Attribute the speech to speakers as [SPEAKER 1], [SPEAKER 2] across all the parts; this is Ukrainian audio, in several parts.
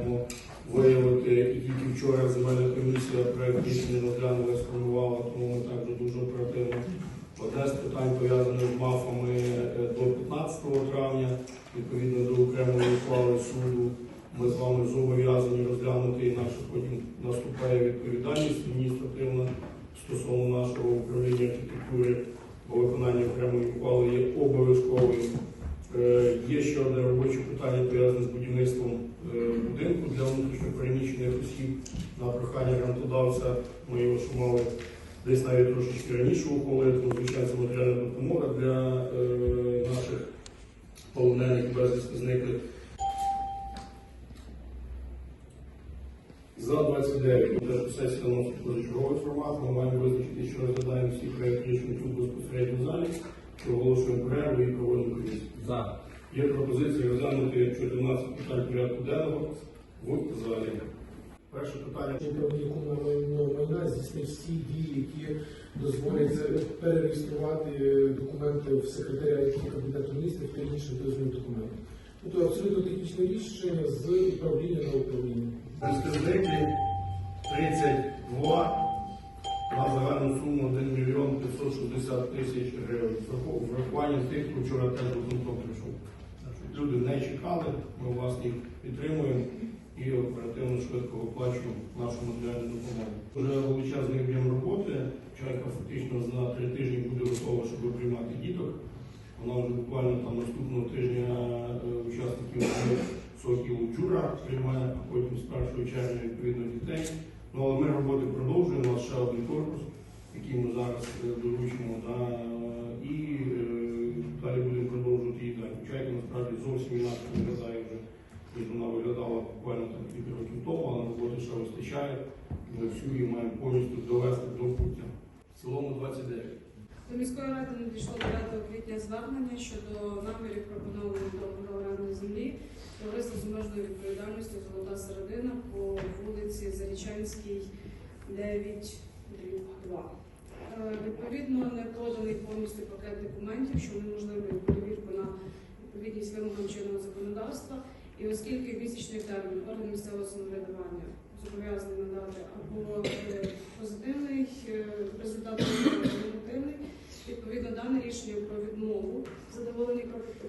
[SPEAKER 1] маємо виявити. І тільки вчора земельна комісія проект рішення розглянула, сформувала, тому ми також дуже оперативно. Одне з питань пов'язане з мафами е, до 15 травня, відповідно до окремої ухвали суду. Ми з вами зобов'язані розглянути, інакше потім наступає відповідальність адміністративна стосовно нашого управління архітектури, бо виконання окремої ухвали є обов'язковим. Е, Є ще одне робоче питання пов'язане з будівництвом е, будинку для внутрішньопереміщених осіб на прохання грантодавця. Ми його що мали десь навіть трошечки раніше ухвалити, тому звичайно це матеріальна допомога для е, наших полонених безвісти зниклих. За 29 теж сесія носить позачерговий формат. Ми маємо визначити, що розглядаємо всі проєкти рішень тут безпосередньо в залі, що оголошуємо перерву і проводимо комісію. Є пропозиція розглянути 14 питань порядку денного в залі. Перше питання.
[SPEAKER 2] комунального майна здійснив всі дії, які дозволять перереєструвати е, документи в секретаріаті Кабінету міністрів та інші дозвільні документи. Тобто абсолютно технічне рішення з управління на управління.
[SPEAKER 1] Безкредитні 32 на загальну суму 1 мільйон 560 тисяч гривень. Врахуванням тих, хто вчора теж виконком прийшов. Люди не чекали, ми власне їх підтримуємо і оперативно швидко оплачуємо нашу матеріальну допомогу. Вже величезний об'єм роботи. Чайка фактично за три тижні буде готова, щоб приймати діток. Вона вже буквально там наступного тижня е, учасників сокіл Джура приймає, а потім з 1 червня відповідно дітей. Ну але ми роботи продовжуємо. У нас ще один корпус, який ми зараз е, доручимо, да, і е, далі будемо продовжувати її далі. Насправді зовсім інакше виглядає вже, ніж вона виглядала буквально там кілька років тому, але роботи ще вистачає. Ми всю її маємо повністю довести до пуття. В цілому 29.
[SPEAKER 3] До міської ради надійшло 9 квітня звернення щодо намірів пропонованих договору оренди землі товариства з обмеженою відповідальністю Золота середина по вулиці Зарічанській, 9 2. Е, Відповідно, не поданий повністю пакет документів, що перевірку на відповідність вимогам чинного законодавства. І оскільки місячний термін орган місцевого самоврядування зобов'язаний надати або е, позитивний е, результат, негативний, відповідно дане рішення про відмову задоволені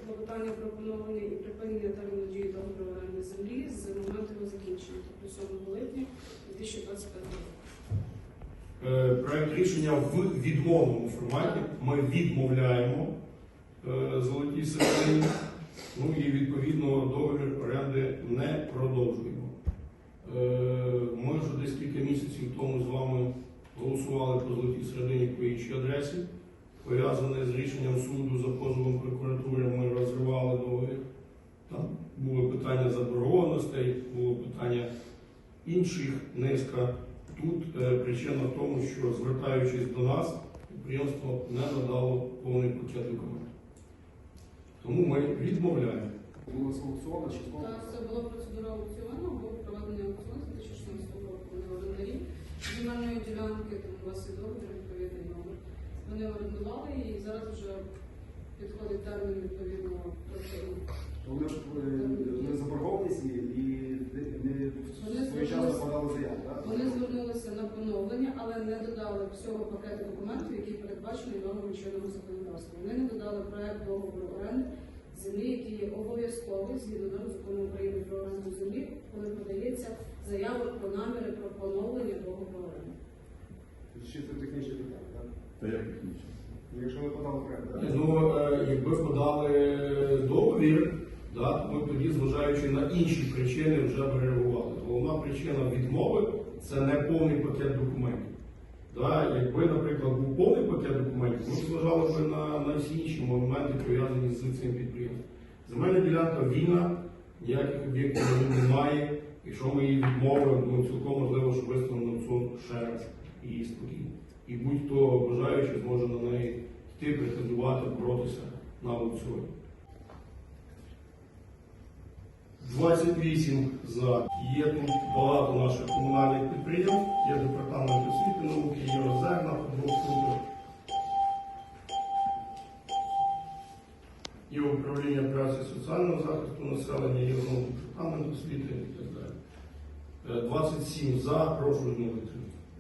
[SPEAKER 3] клопотання пропоновані і припинення терміну дії договору оренди землі з моменту його закінчення, тобто 7 липня 2025 року.
[SPEAKER 1] Е, Проект рішення в відмовному форматі. Ми відмовляємо золотій середині, ну і відповідно договір оренди не продовжуємо. Е, Ми вже десь кілька місяців тому з вами голосували по золотій середині по іншій адресі. Пов'язане з рішенням суду за позовом прокуратури, ми розривали договір. Там було питання заборгованостей, було питання інших низка. Тут е, причина в тому, що звертаючись до нас, підприємство не надало повний пакет документів. Тому ми відмовляємо.
[SPEAKER 4] Було аукціону?
[SPEAKER 3] Та це була процедура аукціону, був проведений аукціон з 2016 року. Вони орендарі земельної ділянки, тому у вас є договір відповідний номер. Вони орендували і зараз вже підходить термін відповідно трохи.
[SPEAKER 4] Вони ж не заборгованість і і не
[SPEAKER 3] Вони
[SPEAKER 4] своєчасно подали заяву, так?
[SPEAKER 3] Вони звернулися на поновлення, але не додали всього пакету передбачений нормами чинного законодавства. Вони не додали проект договору оренди землі, який є обов'язковий згідно норм закону України про оренду землі, коли подається заява про наміри про поновлення договору оренди.
[SPEAKER 4] Чисто технічне питання, так?
[SPEAKER 5] Та як технічно?
[SPEAKER 4] Ну, Якщо ви подали проект, так?
[SPEAKER 1] Ну, е, якби подали договір, да, ми тоді, зважаючи на інші причини, вже б реагували. Головна причина відмови це не повний пакет документів. Да, якби, наприклад, був повний пакет документів, ми зважали б на, на всі інші моменти, пов'язані з цим підприємством. Земельна ділянка вільна, ніяких об'єктів немає. Якщо ми її відмовимо, ну цілком можливо, що виставимо аукціон ще раз і спокійно. І будь-хто бажаючий зможе на неї йти, претендувати, боротися на аукціоні. 28 за. Є тут багато наших комунальних підприємств, є департамент освіти науки, є розерна Подвокрутер, є управління праці соціального захисту населення, є департамент освіти і так далі. Е, 27 за, прошу відмовити.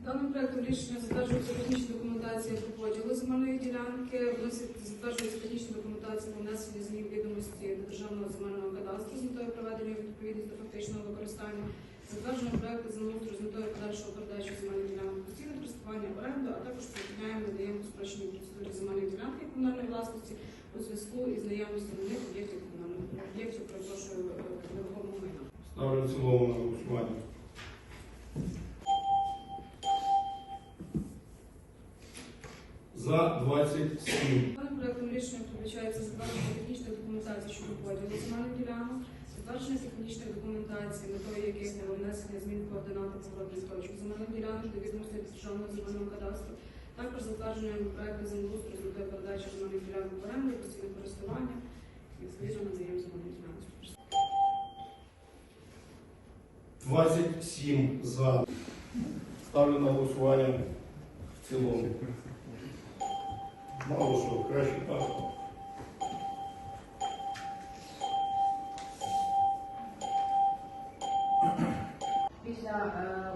[SPEAKER 3] Даним проектом рішення затверджується технічна документація по поділу земельної ділянки, затверджується технічна документація по внесенню змін відомості до державного земельного кадастру з метою проведення відповідності до фактичного використання, затвердження проекту землеустрою з метою подальшого передачі земельної ділянки постійне користування оренду, а також припиняємо надаємо у спрощеній процедурі земельної ділянки комунальної власності у зв'язку із наявністю на них об'єктів комунального об'єктів, перепрошую, е, майна.
[SPEAKER 1] Ставлю цілому на голосування. За 27.
[SPEAKER 3] Даним проектом рішення передбачається затвердження технічної документації щодо поділу земельних ділянок, затвердження технічної документації, метою яких є внесення змін координати точок земельних ділянок до відомостей державного земельного кадастру, також затвердження проекту землеустрою з метою передачі земельних ділянок в оренду і постійне користування, і відповідно надаємо земельні ділянки.
[SPEAKER 1] 27 за. Ставлю на голосування в цілому. Мало що, краще так.
[SPEAKER 5] Після е,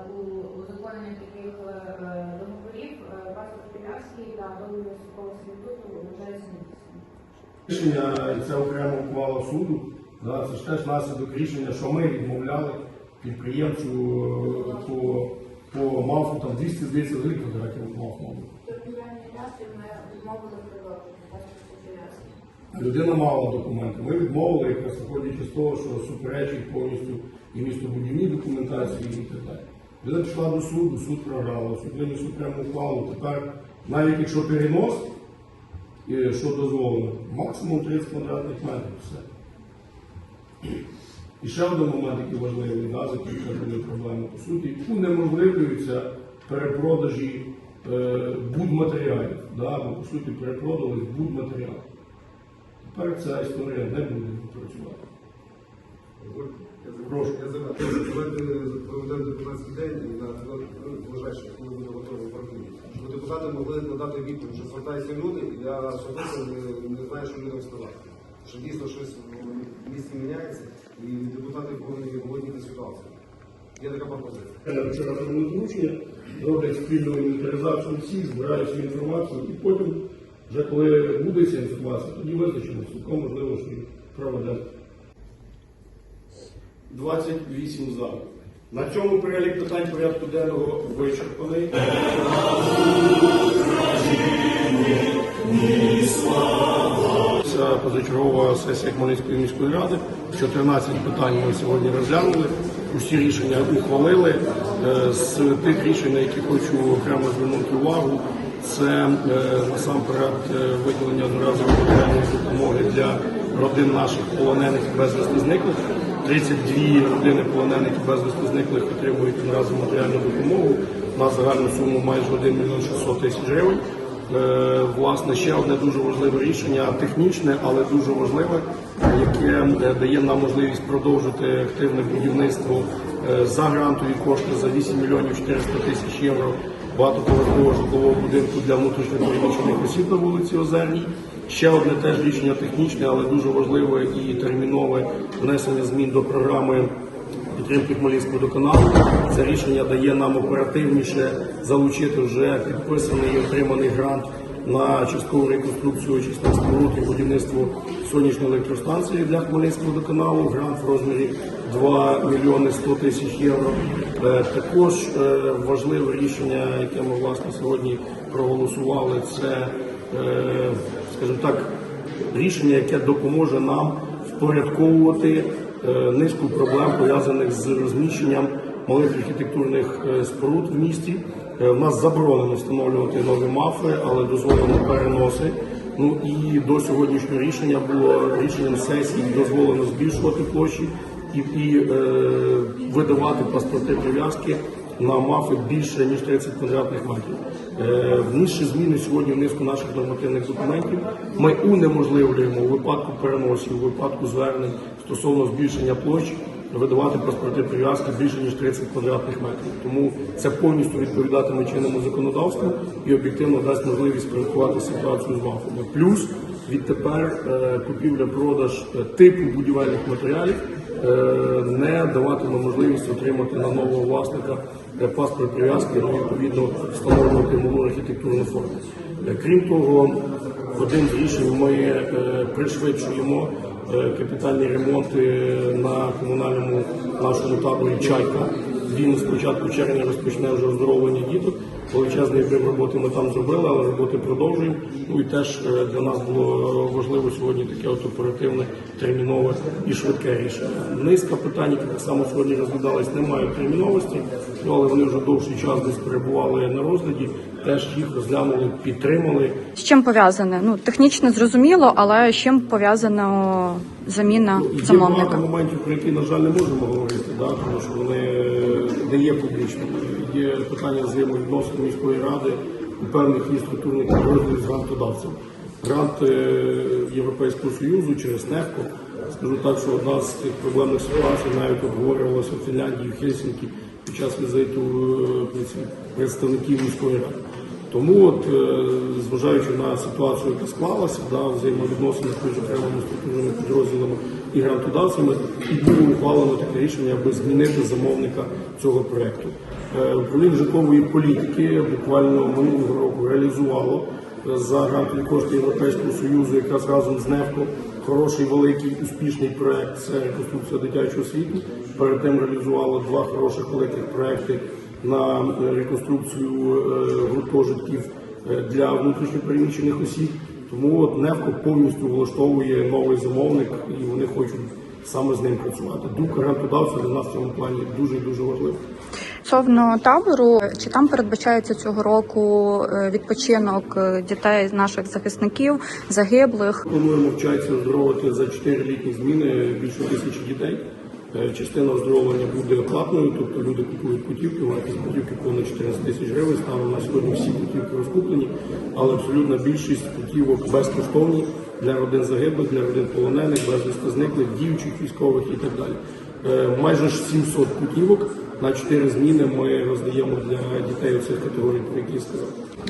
[SPEAKER 5] узаконення таких е, договорів е, паспорт Пілявський та договір високого сервітуту вважається недійсним.
[SPEAKER 1] Рішення і це окрема ухвала суду. Да, це ж теж наслідок рішення, що ми відмовляли підприємцю е, по, по МАФу, там 200 здається, великих квадратів МАФ.
[SPEAKER 5] Паспорт
[SPEAKER 1] Людина мала документи. Ми відмовили, якраз виходячи з того, що суперечить повністю і містобудівній документації і так далі. Людина пішла до суду, суд програла, суд виніс окрему ухвалу. Тепер, навіть якщо перенос, що дозволено, максимум 30 квадратних метрів. Все. І ще один момент, який важливий, да, закінчення проблеми. По суті, унеможливлюються перепродажі е, будматеріалів. Да, бо, по суті, перепродали будматеріали. Тепер ця історія не буде працювати. Прошу.
[SPEAKER 4] Я зараз проведемо депутатський день і на ближайших, коли буде готовий партії. Щоб депутати могли надати відповідь, що звертаються люди, і я особисто не, не знаю, що людям сказати. Що дійсно щось в місті міняється, і депутати повинні володіти ситуацією. Є така пропозиція.
[SPEAKER 1] Я вчора зробили доручення, роблять спільну інвентаризацію всіх, збирають всю інформацію, і потім, вже коли буде ця інформація, тоді визначимо, цілком можливо, що їх проведемо. 28 за. На цьому перелік питань порядку денного вичерпаний. Це позачергова сесія Хмельницької міської ради. 14 питань ми сьогодні розглянули. Усі рішення ухвалили. Е, З тих рішень, на які хочу окремо звернути увагу, це е, насамперед е, виділення одноразової матеріальної допомоги для родин наших полонених і безвісти зниклих. 32 родини полонених і безвісти зниклих отримують одноразову матеріальну допомогу на загальну суму майже 1 мільйон 600 тисяч гривень. Власне, ще одне дуже важливе рішення, технічне, але дуже важливе, яке е, дає нам можливість продовжити активне будівництво е, за грантові кошти за 8 мільйонів 400 тисяч євро багатоповерхового житлового будинку для внутрішньо переміщених осіб на вулиці Озерній. Ще одне теж рішення технічне, але дуже важливе і термінове внесення змін до програми підтримки Хмельницького водоканалу. Це рішення дає нам оперативніше залучити вже підписаний і отриманий грант на часткову реконструкцію очисних споруд і будівництво сонячної електростанції для Хмельницького водоканалу. Грант в розмірі 2 мільйони 100 тисяч євро. Е, Також е, важливе рішення, яке ми власне сьогодні проголосували, це, е, скажімо так, рішення, яке допоможе нам впорядковувати низку проблем пов'язаних з розміщенням малих архітектурних споруд в місті. Е, В нас заборонено встановлювати нові мафи, але дозволено переноси. Ну і до сьогоднішнього рішення було рішенням сесії дозволено збільшувати площі і, і е, видавати паспорти прив'язки на мафи більше ніж 30 квадратних метрів. Е, внісши зміни сьогодні в низку наших нормативних документів, ми унеможливлюємо у випадку переносів, у випадку звернень стосовно збільшення площ видавати паспорти прив'язки більше ніж 30 квадратних метрів. Тому це повністю відповідатиме чинному законодавству і об'єктивно дасть можливість порядкувати ситуацію з мафами. Плюс відтепер е, купівля-продаж е, типу будівельних матеріалів е, не даватиме можливість отримати на нового власника паспорт прив'язки, ну, відповідно встановлювати малу архітектурну форму. Крім того, одним з рішень ми пришвидшуємо капітальні ремонти на комунальному нашому таборі Чайка. Він з початку червня розпочне вже оздоровлення діток. Величезний об'єм роботи ми там зробили, але роботи продовжуємо. Ну і теж е, для нас було важливо сьогодні таке от оперативне, термінове і швидке рішення. Низка питань, які так само сьогодні розглядались, не мають терміновості, ну, але вони вже довший час десь перебували на розгляді. Теж їх розглянули, підтримали.
[SPEAKER 6] З чим пов'язане? Ну технічно зрозуміло, але з чим пов'язана заміна
[SPEAKER 1] Є багато
[SPEAKER 6] замовника?
[SPEAKER 1] моментів, про які, на жаль, не можемо говорити, да, тому що вони е, не є публічними. Є питання взаємовідносин міської ради у певних її структурних підрозділів з грантодавцем. Грант е, Європейського Союзу через НЕФКО. Скажу так, що одна з тих проблемних ситуацій навіть обговорювалася в Фінляндії, в Хельсінкі під час візиту е, представників міської ради. Тому, от, е, зважаючи на ситуацію, яка склалася, да, взаємовідносини між окремими структурними підрозділами і грантодавцями, і було ухвалено таке рішення, аби змінити замовника цього проекту. Е, Управління житлової політики буквально минулого року реалізувало е, за грантові кошти Європейського Союзу, якраз разом з НЕФКО, хороший, великий, успішний проект це реконструкція дитячого світу. Перед тим реалізувало два хороших великих проекти на е, реконструкцію е, гуртожитків е, для внутрішньопереміщених осіб. Тому от НЕФКО повністю влаштовує новий замовник, і вони хочуть саме з ним працювати. Дух грантодавця для нас в цьому плані дуже дуже важливий.
[SPEAKER 6] Стосовно табору, чи там передбачається цього року відпочинок дітей наших захисників, загиблих?
[SPEAKER 1] Плануємо вчатися оздоровити за 4 літні зміни більше тисячі дітей. Е, Частина оздоровлення буде платною, тобто люди купують путівки, вартість путівки понад 14 тисяч гривень. Станом на сьогодні всі путівки розкуплені, але абсолютна більшість путівок безкоштовні для родин загиблих, для родин полонених, безвісти зниклих, діючих військових і так далі. Е, Майже ж 700 путівок на 4 зміни ми роздаємо для дітей оцих категорій, про які сказав.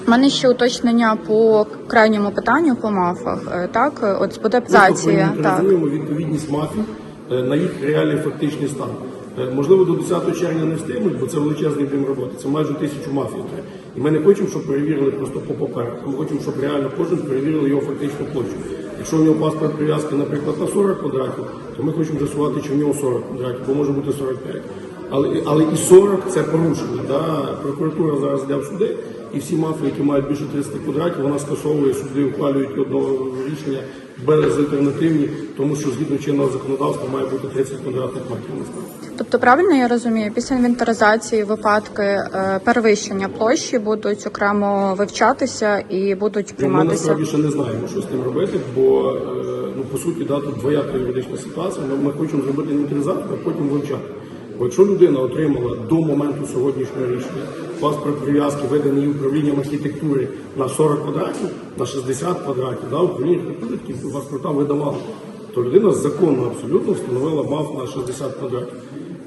[SPEAKER 6] У мене ще уточнення по крайньому питанню по мафах. Е, Так, от з подепзація.
[SPEAKER 1] Ми
[SPEAKER 6] Так.
[SPEAKER 1] відповідність мафій е, на їх реальний фактичний стан. Е, Можливо, до 10 червня не встигнуть, бо це величезний об'єм роботи. Це майже тисячу мафій. І ми не хочемо, щоб перевірили просто по паперах. Ми хочемо, щоб реально кожен перевірили його фактичну площу. Якщо у нього паспорт прив'язки, наприклад, на 40 квадратів, то ми хочемо з'ясувати, чи в нього 40 квадратів, бо може бути 45. Але, але і 40 це порушення. Да? Прокуратура зараз йде в суди, і всі мафії, які мають більше 30 квадратів, вона скасовує суди, ухвалюють одного рішення безальтернативні, тому що згідно чинного законодавства має бути 30 квадратних метрів.
[SPEAKER 6] Тобто, правильно я розумію, після інвентаризації випадки е, перевищення площі будуть окремо вивчатися і будуть
[SPEAKER 1] Ну, Ми насправді ще не знаємо, що з тим робити, бо е, ну по суті да, тут двояка юридична ситуація. Ми, ми хочемо зробити інвентаризацію, а потім вивчати. Бо якщо людина отримала до моменту сьогоднішнього рішення паспорт прив'язки, виданий управлінням архітектури на 40 квадратів, на 60 квадратів, да, управління архітектури такі паспорта видавало, то людина законно абсолютно встановила МАФ на 60 квадратів.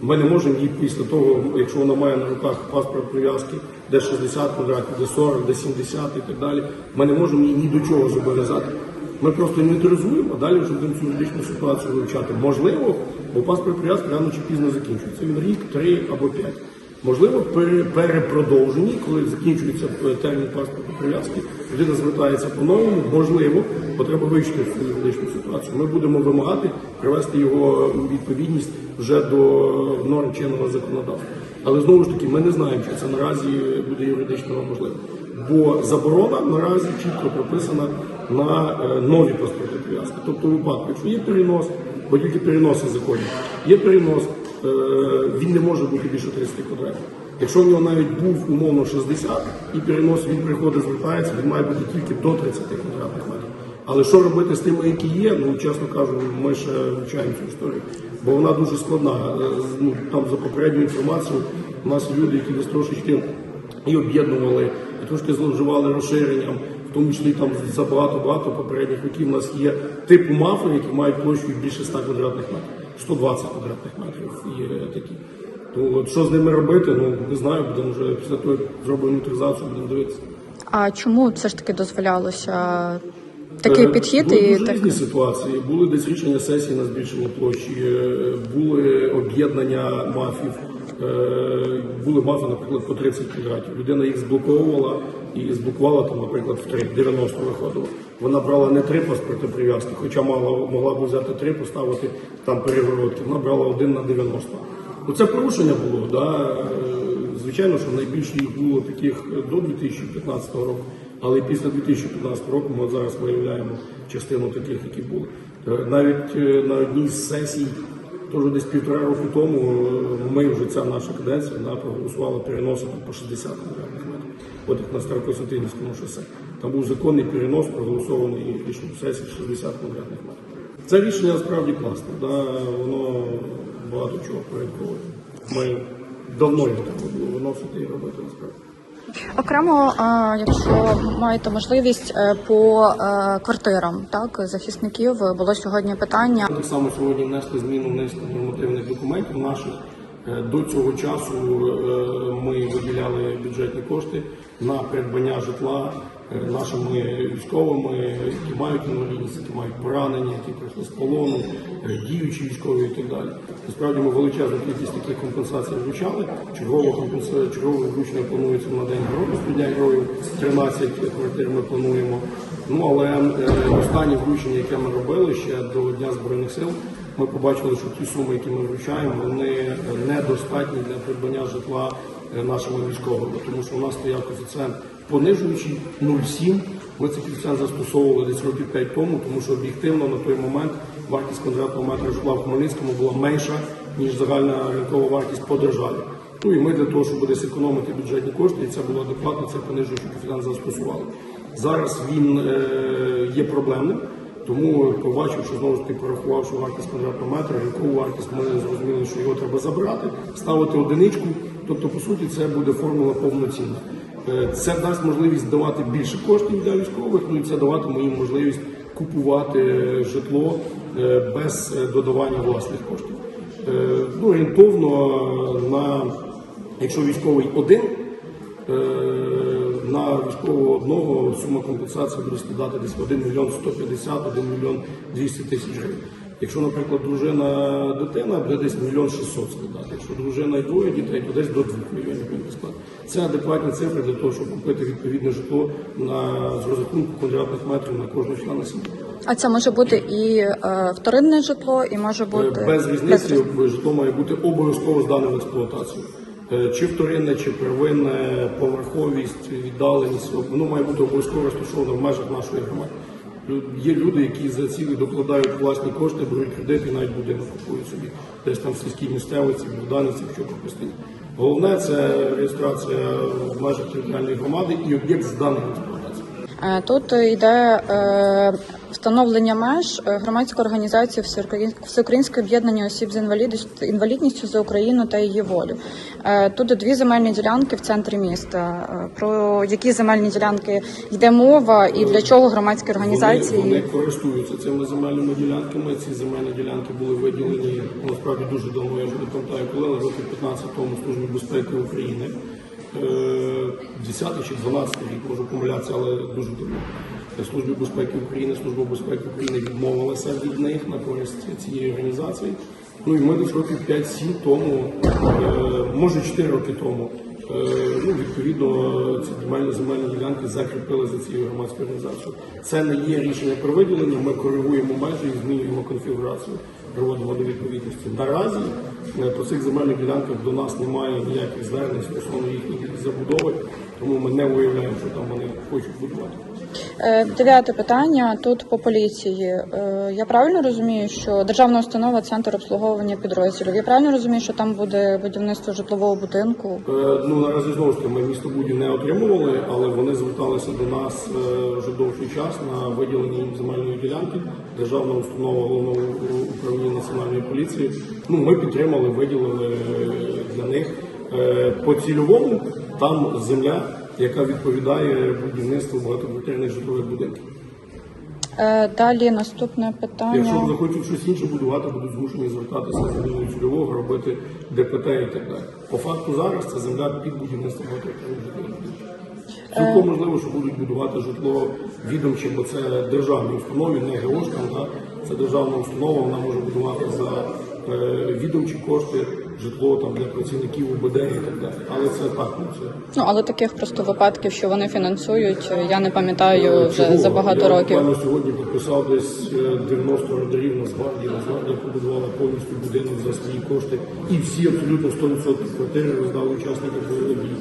[SPEAKER 1] Ми не можемо їй після того, якщо вона має на руках паспорт прив'язки, де 60 квадратів, де 40, де 70 і так далі, ми не можемо її ні до чого зобов'язати. Ми просто інвентаризуємо, а далі вже будемо цю юридичну ситуацію вивчати. Можливо, бо паспорт прив'язки рано чи пізно закінчується. Він рік, три або п'ять. Можливо, пере- перепродовжені, коли закінчується термін паспорту прив'язки, людина звертається по-новому, можливо, бо треба вивчити цю юридичну ситуацію. Ми будемо вимагати привести його відповідність вже до норм чинного законодавства. Але знову ж таки, ми не знаємо, чи це наразі буде юридично можливо. Бо заборона наразі чітко прописана на е, нові паспорти прив'язки. Тобто, випадку, якщо є перенос, бо тільки переноси законні, є перенос, він не може бути більше 30 квадратів. Якщо в нього навіть був умовно 60 і перенос він приходить, звертається, він має бути тільки до 30 квадратних метрів. Але що робити з тими, які є, ну чесно кажу, ми ще вивчаємо цю історію, бо вона дуже складна. Е, Ну там за попередню інформацію у нас люди, які десь трошечки і об'єднували, і трошки зловживали розширенням, в тому числі там за багато-багато попередніх років у нас є типу мафи, які мають площу більше 100 квадратних метрів, 120 квадратних метрів є такі. То от що з ними робити, ну не знаю, будемо вже після того, як зробимо інвентаризацію, будемо дивитися.
[SPEAKER 6] А чому все ж таки дозволялося такий
[SPEAKER 1] Е,
[SPEAKER 6] підхід
[SPEAKER 1] були
[SPEAKER 6] і
[SPEAKER 1] дуже
[SPEAKER 6] так.
[SPEAKER 1] різні ситуації. Були десь рішення сесії на збільшення площі, е, були об'єднання мафів. е, Були мафи, наприклад, по 30 квадратів. Людина їх зблоковувала і зблокувала там, наприклад, в 3, 90 виходило. Вона брала не три паспорти прив'язки, хоча мала, могла б взяти три, поставити там перегородки. Вона брала один на 90. Ну, це порушення було. Да? Е, Звичайно, що найбільше їх було таких до 2015 року, але після 2015 року ми зараз виявляємо частину таких, які були. Е, Навіть е, на одній з сесій, теж десь півтора року тому, е, ми вже ця наша каденція да, проголосувала переносити по 60 квадратних метрів. От як на Старокостянтинівському шосе. Там був законний перенос, проголосований рішенням сесії 60 квадратних метрів. Це рішення насправді класне, да, воно багато чого порядковує. Ми давно його треба було виносити і робити насправді.
[SPEAKER 6] Окремо, якщо маєте можливість е, по е, квартирам, так захисників було сьогодні питання.
[SPEAKER 1] Так само сьогодні внесли зміну низку нормативних документів наших. Е, До цього часу е, ми виділяли бюджетні кошти на придбання житла е, нашими військовими, які мають інвалідність, які мають поранення, які прийшли з полону, діючі військові і так далі. Насправді ми величезну кількість таких компенсацій вручали. Чергове компенса... чергове вручення планується на день героїв. Дня героїв 13 квартир ми плануємо. Ну але е, останнє вручення, яке ми робили ще до Дня Збройних сил, ми побачили, що ті суми, які ми вручаємо, вони недостатні для придбання житла е, нашими військовими, тому що у нас стояв коефіцієнт понижуючий 0,7. Ми цей коефіцієнт застосовували десь років 5 тому, тому що об'єктивно на той момент вартість квадратного метра житла в Хмельницькому була менша ніж загальна ринкова вартість по державі. Ну і ми для того, щоб десь економити бюджетні кошти, і це було адекватно, це понижуючий коефіцієнт застосували. Зараз він е, є проблемним. Тому побачив, що знову ж таки порахувавши вартість квадратного метра, яку вартість ми зрозуміли, що його треба забрати, ставити одиничку. Тобто, по суті, це буде формула повноцінна. Е, Це дасть можливість давати більше коштів для військових, ну і це даватиме їм можливість купувати житло е, без е, додавання власних коштів. Е, Ну, орієнтовно на якщо військовий один. Е, одного сума компенсації буде складати десь 1 мільйон 150, 1 мільйон 200 тисяч гривень. Якщо, наприклад, дружина дитина, буде десь мільйон 600 складати. Якщо дружина і двоє дітей, то десь до 2 мільйонів буде складати. Це адекватні цифри для того, щоб купити відповідне житло на з розрахунку квадратних метрів на кожного члена сім'ї.
[SPEAKER 6] А це може бути і е, вторинне житло, і може бути
[SPEAKER 1] Е, Без різниці
[SPEAKER 6] різ-
[SPEAKER 1] житло має бути обов'язково здане в експлуатацію. Е, Чи вторинне, чи первинне, поверховість, віддаленість, воно має бути обов'язково розташоване в межах нашої громади. Є люди, які за цілі докладають власні кошти, беруть кредити і навіть будинок купують собі, десь там в сільській місцевості, в Богданівці, в Чопопустині. Головне це реєстрація в межах територіальної громади і об'єкт зданий в експлуатацію.
[SPEAKER 6] Е, Тут йде е, встановлення меж е, громадської організації Всеукраїнське об'єднання осіб з інвалідністю, за Україну та її волю. Е, Тут дві земельні ділянки в центрі міста. Е, Про які земельні ділянки йде мова і для чого громадські організації?
[SPEAKER 1] Вони, вони користуються цими земельними ділянками. Ці земельні ділянки були виділені насправді дуже давно. Я вже не пам'ятаю, коли але років 15 тому службі безпеки України. Е, 10 чи 12 рік можу помилятися, але дуже давно. Службі безпеки України, служба безпеки України відмовилася від них на користь цієї організації. Ну і ми десь років 5-7 тому, е, може 4 роки тому, е, ну, відповідно, ці земельні, земельні ділянки закріпили за цією громадською організацією. Це не є рішення про виділення, ми коригуємо межі і змінюємо конфігурацію, приводимо до відповідності. Наразі е, по цих земельних ділянках до нас немає ніяких звернень стосовно їхньої забудови, тому ми не виявляємо, що там вони хочуть будувати.
[SPEAKER 6] Е, Дев'яте питання тут по поліції. Е, Я правильно розумію, що державна установа центр обслуговування підрозділів. Я правильно розумію, що там буде будівництво житлового будинку?
[SPEAKER 1] Е, Ну наразі знову ж таки ми місто Буді не отримували, але вони зверталися до нас вже довший час на виділення земельної ділянки. Державна установа головного управління національної поліції. Ну ми підтримали, виділили для них по цільовому. Там земля, яка відповідає будівництву багатоквартирних житлових будинків.
[SPEAKER 6] Е, Далі наступне питання.
[SPEAKER 1] Якщо захочуть щось інше будувати, будуть змушені звертатися за землею цільового, робити ДПТ і так далі. По факту зараз це земля під будівництво багатоквартирних житлових будинків. Цілком можливо, що будуть будувати житло відомче, бо це державні установи, не ГОшкам, це державна установа, вона може будувати за е, відомчі кошти житло там для працівників УБД і так далі. Але це так ну, це
[SPEAKER 6] Ну але таких просто випадків, що вони фінансують, я не пам'ятаю вже
[SPEAKER 1] Чого?
[SPEAKER 6] за багато
[SPEAKER 1] я
[SPEAKER 6] років.
[SPEAKER 1] буквально сьогодні підписав десь е, 90 радарів на Нацгвардії. Нацгвардія побудувала повністю будинок за свої кошти. І всі абсолютно 100% квартири роздали учасникам бойових дій.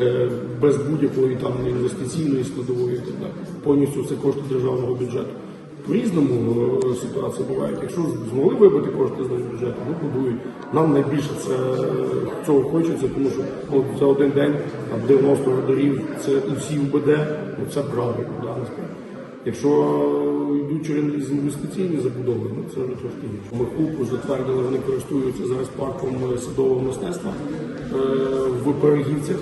[SPEAKER 1] Е, Без будь-якої там інвестиційної складової так. Повністю це кошти державного бюджету. По-різному е, ситуації бувають. Якщо змогли вибити кошти з бюджету, ну будують. Нам найбільше це цього хочеться, тому що от за один день там 90 радарів це і всі УБД, ну це правильно, да, насправді. Якщо йдуть через інвестиційні забудови, ну це вже трошки гірше. Ми ХУПу затвердили, вони користуються зараз парком е, садового мистецтва е, в Перегівцях.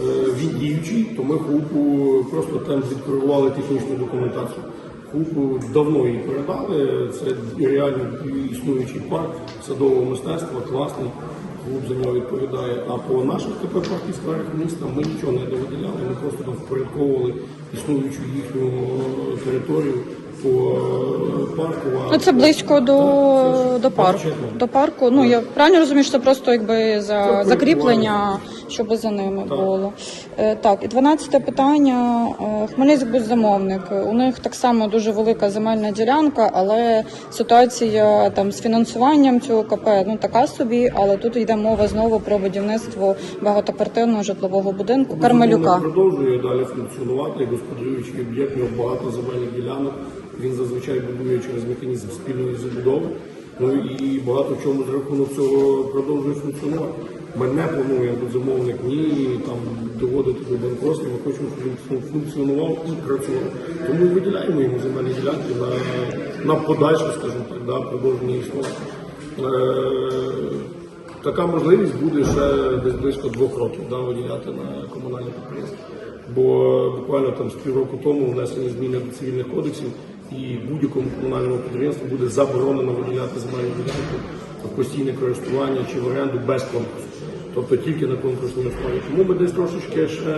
[SPEAKER 1] Е, Він діючий, то ми ХУПу просто там відкоригували технічну документацію. ХУПу давно її передали. Це реально існуючий парк садового мистецтва, класний. ХУП за нього відповідає. А по наших КП парк і скверах міста ми нічого не довиділяли, ми просто там впорядковували існуючу їхню територію по парку.
[SPEAKER 6] Ну це близько до, до парку. До парку. Ну я правильно розумію, що це просто якби за
[SPEAKER 1] Це
[SPEAKER 6] закріплення, щоб за ними
[SPEAKER 1] Так.
[SPEAKER 6] було. Е, Так, і дванадцяте питання. Е, Хмельницьк замовник. У них так само дуже велика земельна ділянка, але ситуація там з фінансуванням цього КП ну така собі. Але тут йде мова знову про будівництво багатоквартирного житлового будинку Кармелюка.
[SPEAKER 1] Продовжує далі функціонувати, господарюючий об'єкт, нього багато земельних ділянок. Він зазвичай будує через механізм спільної забудови. Ну і багато чому з рахунок цього продовжує функціонувати. Ми не як замовник ні там доводити до банкротства. Ми хочемо, щоб він функціонував і працював. Тому виділяємо йому земельні ділянки на, на подальше, скажімо так, да, продовження існування. Е, Така можливість буде ще десь близько двох років да, виділяти на комунальне підприємство. Бо буквально там з півроку тому внесені зміни до цивільних кодексів, і будь-якому комунальному підприємству буде заборонено виділяти земельну ділянку постійне користування чи в оренду без конкурсу, тобто тільки на конкурсній основі. Тому ми десь трошечки ще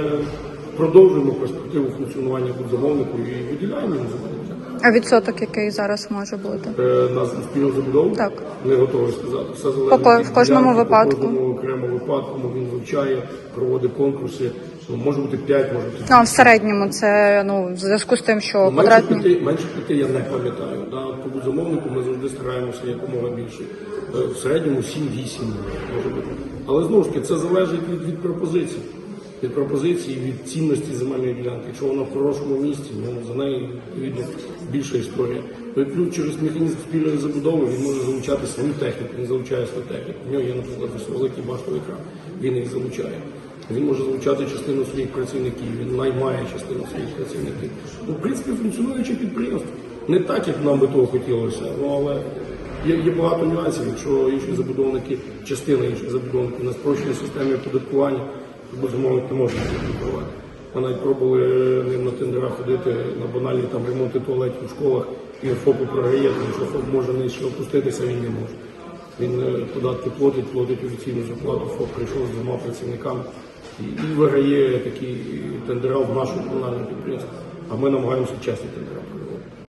[SPEAKER 1] продовжуємо перспективу функціонування замовнику і виділяємо йому ділянку.
[SPEAKER 6] А відсоток який зараз може бути?
[SPEAKER 1] Е, на спільну забудову?
[SPEAKER 6] Так.
[SPEAKER 1] Не готовий сказати. Все залежить
[SPEAKER 6] в кожному випадку.
[SPEAKER 1] По кожному окремому випадку він вивчає, проводить конкурси. Ну, може бути 5, може бути
[SPEAKER 6] А в середньому це ну в зв'язку з тим, що
[SPEAKER 1] Ну, менше
[SPEAKER 6] квадратні.
[SPEAKER 1] п'яти, менше п'яти я не пам'ятаю. Да? По замовнику ми завжди стараємося якомога більше. Е, В середньому 7-8 може бути. Але знову ж таки, це залежить від, від пропозиції. Від пропозиції, від цінності земельної ділянки. Якщо вона в хорошому місці, ну за нею відповідно більша історія. Ну, і плюс через механізм спільної забудови він може залучати свою техніку, він залучає свою техніку. У нього є, наприклад, ось великий баштовий кран, він їх залучає. Він може залучати частину своїх працівників, він наймає частину своїх працівників. Ну, в принципі, функціонуюче підприємство. Не так, як нам би того хотілося, ну, але є, є багато нюансів. Якщо інші забудовники, частина інших забудовників на спрощеній системі оподаткування, то безумовно не можна оподаткувати. Ми навіть пробували ним на тендера ходити на банальні там ремонти туалетів у школах, і ФОПу програє, тому що ФОП може нижче опуститися, він не може. Він е, податки платить, платить офіційну зарплату, ФОП прийшов з двома працівниками і виграє такі тендера в нашому комунальному підприємстві. А ми намагаємося чесні тендера.